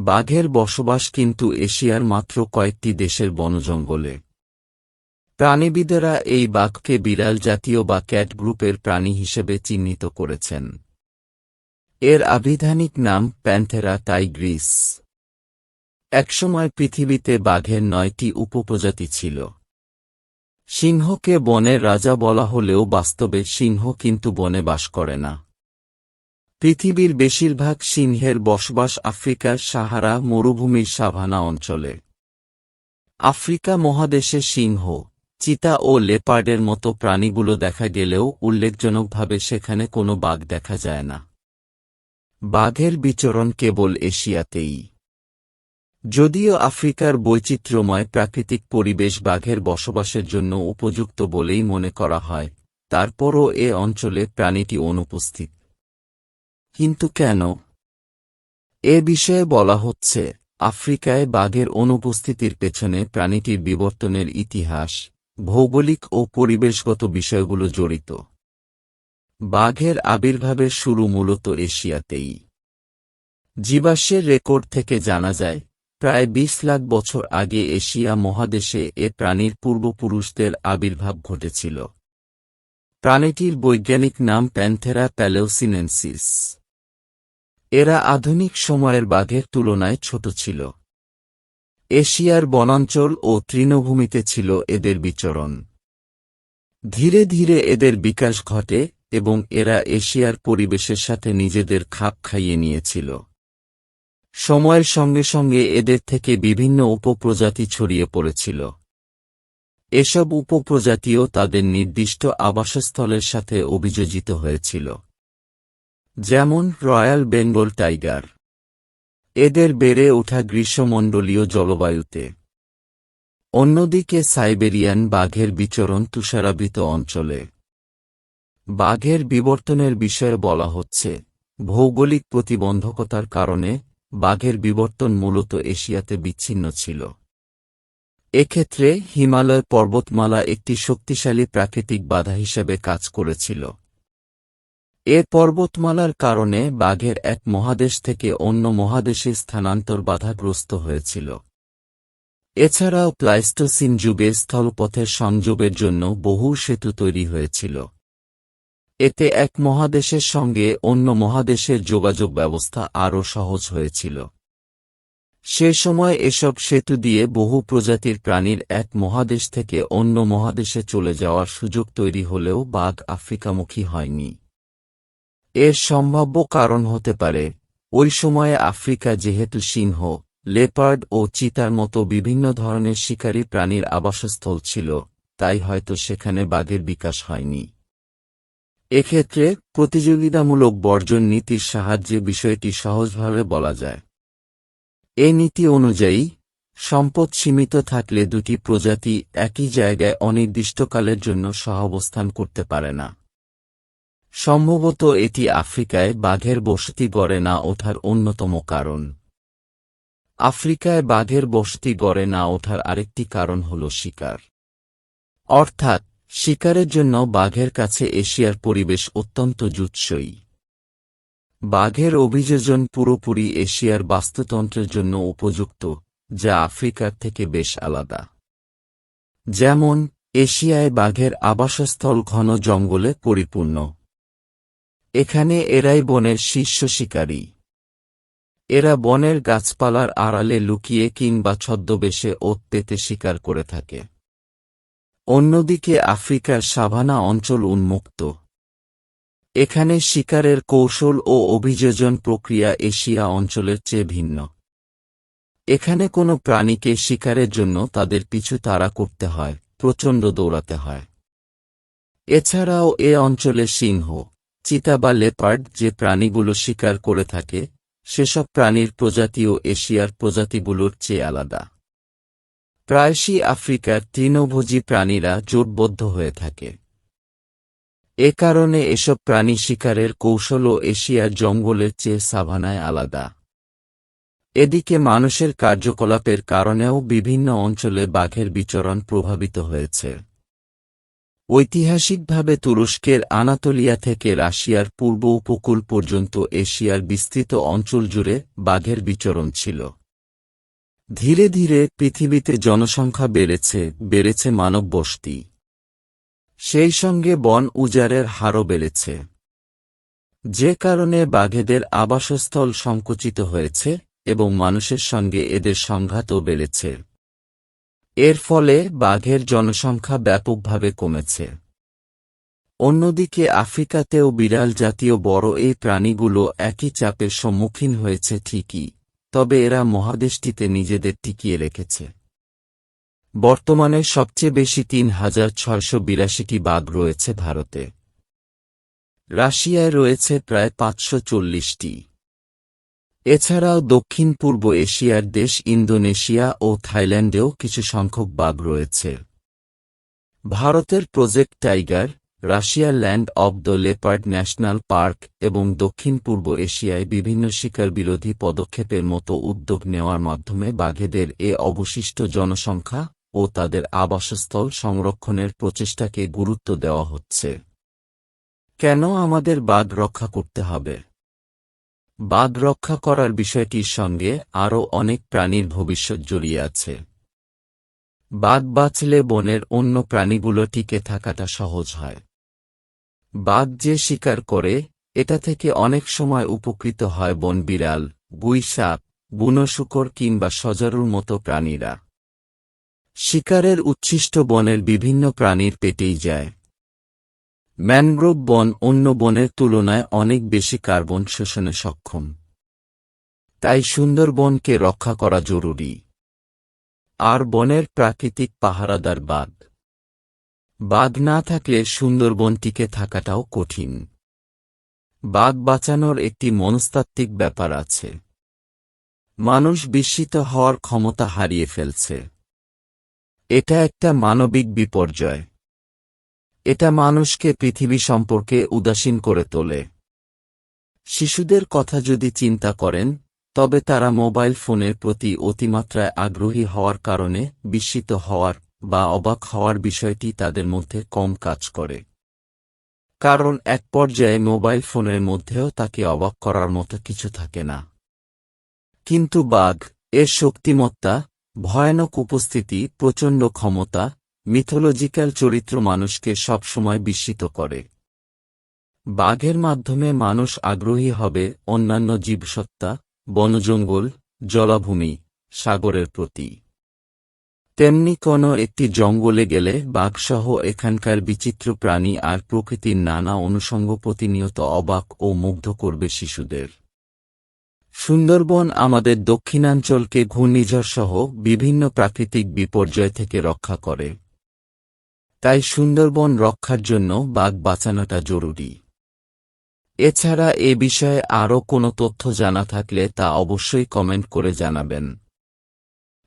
বাঘের বসবাস কিন্তু এশিয়ার মাত্র কয়েকটি দেশের বনজঙ্গলে। প্রাণীবিদেরা এই বাঘকে বিড়াল জাতীয় বা ক্যাট গ্রুপের প্রাণী হিসেবে চিহ্নিত করেছেন। এর আবিধানিক নাম প্যান্থেরা টাইগ্রিস। একসময় পৃথিবীতে বাঘের নয়টি উপপ্রজাতি ছিল। সিংহকে বনের রাজা বলা হলেও বাস্তবে সিংহ কিন্তু বনে বাস করে না। পৃথিবীর বেশিরভাগ সিংহের বসবাস আফ্রিকার সাহারা মরুভূমির সাভানা অঞ্চলে। আফ্রিকা মহাদেশে সিংহ, চিতা ও লেপার্ডের মতো প্রাণীগুলো দেখা গেলেও উল্লেখজনকভাবে সেখানে কোনো বাঘ দেখা যায় না। বাঘের বিচরণ কেবল এশিয়াতেই। যদিও আফ্রিকার বৈচিত্র্যময় প্রাকৃতিক পরিবেশ বাঘের বসবাসের জন্য উপযুক্ত বলেই মনে করা হয়, তারপরও এ অঞ্চলে প্রাণীটি অনুপস্থিত। কিন্তু কেন? এ বিষয়ে বলা হচ্ছে, আফ্রিকায় বাঘের অনুপস্থিতির পেছনে প্রাণীটির বিবর্তনের ইতিহাস, ভৌগোলিক ও পরিবেশগত বিষয়গুলো জড়িত। বাঘের আবির্ভাবের শুরু মূলত এশিয়াতেই। জীবাশ্মের রেকর্ড থেকে জানা যায়, প্রায় ২০ লাখ বছর আগে এশিয়া মহাদেশে এ প্রাণীর পূর্বপুরুষদের আবির্ভাব ঘটেছিল। প্রাণীটির বৈজ্ঞানিক নাম প্যান্থেরা প্যালেওসিনেন্সিস এরা আধুনিক সময়ের বাঘের তুলনায় ছোট ছিল। এশিয়ার বনাঞ্চল ও তৃণভূমিতে ছিল এদের বিচরণ। ধীরে ধীরে এদের বিকাশ ঘটে এবং এরা এশিয়ার পরিবেশের সাথে নিজেদের খাপ খাইয়ে নিয়েছিল। সময়ের সঙ্গে সঙ্গে এদের থেকে বিভিন্ন উপপ্রজাতি ছড়িয়ে পড়েছিল। এসব উপপ্রজাতিও তাদের নির্দিষ্ট আবাসস্থলের সাথে অভিযোজিত হয়েছিল। যেমন রয়্যাল বেঙ্গল টাইগার। এদের বেড়ে ওঠা গ্রীষ্মমণ্ডলীয় জলবায়ুতে। অন্যদিকে সাইবেরিয়ান বাঘের বিচরণ তুষারাবৃত অঞ্চলে। বাঘের বিবর্তনের বিষয়ে বলা হচ্ছে, ভৌগোলিক প্রতিবন্ধকতার কারণে বাঘের বিবর্তন মূলত এশিয়াতে বিচ্ছিন্ন ছিল। এক্ষেত্রে হিমালয় পর্বতমালা একটি শক্তিশালী প্রাকৃতিক বাধা হিসেবে কাজ করেছিল। এ পর্বতমালার কারণে বাঘের এক মহাদেশ থেকে অন্য মহাদেশে স্থানান্তর বাধাগ্রস্ত হয়েছিল। এছাড়াও প্লাইস্টোসিন যুগে স্থলপথের সংযোগের জন্য বহু সেতু তৈরি হয়েছিল। এতে এক মহাদেশের সঙ্গে অন্য মহাদেশের যোগাযোগ ব্যবস্থা আরও সহজ হয়েছিল। সে সময় এসব সেতু দিয়ে বহু প্রজাতির প্রাণীর এক মহাদেশ থেকে অন্য মহাদেশে চলে যাওয়ার সুযোগ তৈরি হলেও বাঘ আফ্রিকামুখী হয়নি। এর সম্ভাব্য কারণ হতে পারে। ওই সময়ে আফ্রিকা যেহেতু সিংহ, লেপার্ড ও চিতার মতো বিভিন্ন ধরনের শিকারী প্রাণীর আবাসস্থল ছিল, তাই হয়তো সেখানে বাঘের বিকাশ হয়নি। এক্ষেত্রে প্রতিযোগিতামূলক বর্জন নীতির সাহায্যে বিষয়টি সহজভাবে বলা যায়। এ নীতি অনুযায়ী, সম্পদ সীমিত থাকলে দুটি প্রজাতি একই জায়গায় অনির্দিষ্টকালের জন্য সহাবস্থান করতে পারে না। সম্ভবত এটি আফ্রিকায় বাঘের বসতি গড়ে না ওঠার অন্যতম কারণ। আফ্রিকায় বাঘের বসতি গড়ে না ওঠার আরেকটি কারণ হল শিকার। অর্থাৎ, শিকারের জন্য বাঘের কাছে এশিয়ার পরিবেশ অত্যন্ত জুৎসই। বাঘের অভিযোজন পুরোপুরি এশিয়ার বাস্তুতন্ত্রের জন্য উপযুক্ত, যা আফ্রিকার থেকে বেশ আলাদা। যেমন, এশিয়ায় বাঘের আবাসস্থল ঘন জঙ্গলে পরিপূর্ণ। এখানে এরাই বনের শীর্ষ শিকারী। এরা বনের গাছপালার আড়ালে লুকিয়ে কিংবা ছদ্মবেশে ওত পেতে শিকার করে থাকে। অন্যদিকে আফ্রিকার সাভানা অঞ্চল উন্মুক্ত। এখানে শিকারের কৌশল ও অভিযোজন প্রক্রিয়া এশিয়া অঞ্চলের চেয়ে ভিন্ন। এখানে কোনো প্রাণীকে শিকারের জন্য তাদের পিছু তাড়া করতে হয়, প্রচণ্ড দৌড়াতে হয়। এছাড়াও এ অঞ্চলে সিংহ চিতা বা লেপার্ড যে প্রাণীগুলো শিকার করে থাকে, সেসব প্রাণীর প্রজাতিও এশিয়ার প্রজাতিগুলোর চেয়ে আলাদা। প্রায়শই আফ্রিকার তৃণভোজী প্রাণীরা জোটবদ্ধ হয়ে থাকে। এ কারণে এসব প্রাণী শিকারের কৌশলও এশিয়ার জঙ্গলের চেয়ে সাভানায় আলাদা। এদিকে মানুষের কার্যকলাপের কারণেও বিভিন্ন অঞ্চলে বাঘের বিচরণ প্রভাবিত হয়েছে। ঐতিহাসিকভাবে তুরস্কের আনাতোলিয়া থেকে রাশিয়ার পূর্ব উপকূল পর্যন্ত এশিয়ার বিস্তৃত অঞ্চল জুড়ে বাঘের বিচরণ ছিল। ধীরে ধীরে পৃথিবীতে জনসংখ্যা বেড়েছে বেড়েছে মানব বসতি। সেই সঙ্গে বন উজাড়ের হারও বেড়েছে। যে কারণে বাঘেদের আবাসস্থল সংকুচিত হয়েছে এবং মানুষের সঙ্গে এদের সংঘাতও বেড়েছে। এর ফলে বাঘের জনসংখ্যা ব্যাপকভাবে কমেছে। অন্যদিকে আফ্রিকাতেও বিড়াল জাতীয় বড় এই প্রাণীগুলো একই চাপের সম্মুখীন হয়েছে ঠিকই, তবে এরা মহাদেশটিতে নিজেদের টিকিয়ে রেখেছে। বর্তমানে সবচেয়ে বেশি তিন হাজার ছয়শো বিরাশিটি বাঘ রয়েছে ভারতে। রাশিয়ায় রয়েছে প্রায় পাঁচশো চল্লিশটি। এছাড়াও দক্ষিণ পূর্ব এশিয়ার দেশ ইন্দোনেশিয়া ও থাইল্যান্ডেও কিছু সংখ্যক বাঘ রয়েছে। ভারতের প্রজেক্ট টাইগার রাশিয়ার Land of the Leopard National Park এবং দক্ষিণ পূর্ব এশিয়ায় বিভিন্ন শিকার বিরোধী পদক্ষেপের মতো উদ্যোগ নেওয়ার মাধ্যমে বাঘেদের এ অবশিষ্ট জনসংখ্যা ও তাদের আবাসস্থল সংরক্ষণের প্রচেষ্টাকে গুরুত্ব দেওয়া হচ্ছে। কেন আমাদের বাঘ রক্ষা করতে হবে? বাঘ রক্ষা করার বিষয়টির সঙ্গে আরও অনেক প্রাণীর ভবিষ্যৎ জড়িয়ে আছে। বাঘ বাঁচলে বনের অন্য প্রাণীগুলো টিকে থাকাটা সহজ হয়। বাঘ যে শিকার করে, এটা থেকে অনেক সময় উপকৃত হয় বন বিড়াল গুই সাপ বুনো শুকর কিংবা সজারুর মতো প্রাণীরা। শিকারের উচ্ছিষ্ট বনের বিভিন্ন প্রাণীর পেটেই যায়। ম্যানগ্রোভ বন অন্য বনের তুলনায় অনেক বেশি কার্বন শোষণে সক্ষম। তাই সুন্দরবনকে রক্ষা করা জরুরি। আর বনের প্রাকৃতিক পাহারাদার বাঘ। বাঘ না থাকলে সুন্দরবন টিকে থাকাটাও কঠিন। বাঘ বাঁচানোর একটি মনস্তাত্ত্বিক ব্যাপার আছে। মানুষ বিস্মিত হওয়ার ক্ষমতা হারিয়ে ফেলছে। এটা একটা মানবিক বিপর্যয়। এটা মানুষকে পৃথিবী সম্পর্কে উদাসীন করে তোলে। শিশুদের কথা যদি চিন্তা করেন, তবে তারা মোবাইল ফোনের প্রতি অতিমাত্রায় আগ্রহী হওয়ার কারণে বিস্মিত হওয়ার বা অবাক হওয়ার বিষয়টি তাদের মধ্যে কম কাজ করে। কারণ এক পর্যায়ে মোবাইল ফোনের মধ্যেও তাকে অবাক করার মতো কিছু থাকে না। কিন্তু বাঘ, এর শক্তিমত্তা, ভয়ানক উপস্থিতি, প্রচণ্ড ক্ষমতা মিথোলজিক্যাল চরিত্র মানুষকে সবসময় বিস্মিত করে। বাঘের মাধ্যমে মানুষ আগ্রহী হবে অন্যান্য জীবসত্তা বনজঙ্গল, জলাভূমি, সাগরের প্রতি। তেমনি কোনো একটি জঙ্গলে গেলে বাঘসহ এখানকার বিচিত্র প্রাণী আর প্রকৃতির নানা অনুষঙ্গ প্রতিনিয়ত অবাক ও মুগ্ধ করবে শিশুদের। সুন্দরবন আমাদের দক্ষিণাঞ্চলকে ঘূর্ণিঝড়সহ বিভিন্ন প্রাকৃতিক বিপর্যয় থেকে রক্ষা করে। তাই সুন্দরবন রক্ষার জন্য বাঘ বাঁচানোটা জরুরি। এছাড়া এ বিষয়ে আরও কোনো তথ্য জানা থাকলে তা অবশ্যই কমেন্ট করে জানাবেন।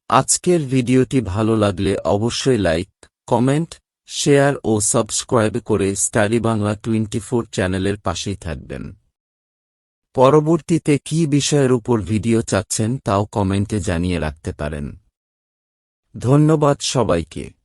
আজকের ভিডিওটি ভালো লাগলে অবশ্যই লাইক, কমেন্ট, শেয়ার ও সাবস্ক্রাইব করে স্টাডি বাংলা টোয়েন্টি ফোর চ্যানেলের পাশেই থাকবেন। পরবর্তীতে কি বিষয়ের উপর ভিডিও চাচ্ছেন তাও কমেন্টে জানিয়ে রাখতে পারেন। ধন্যবাদ সবাইকে।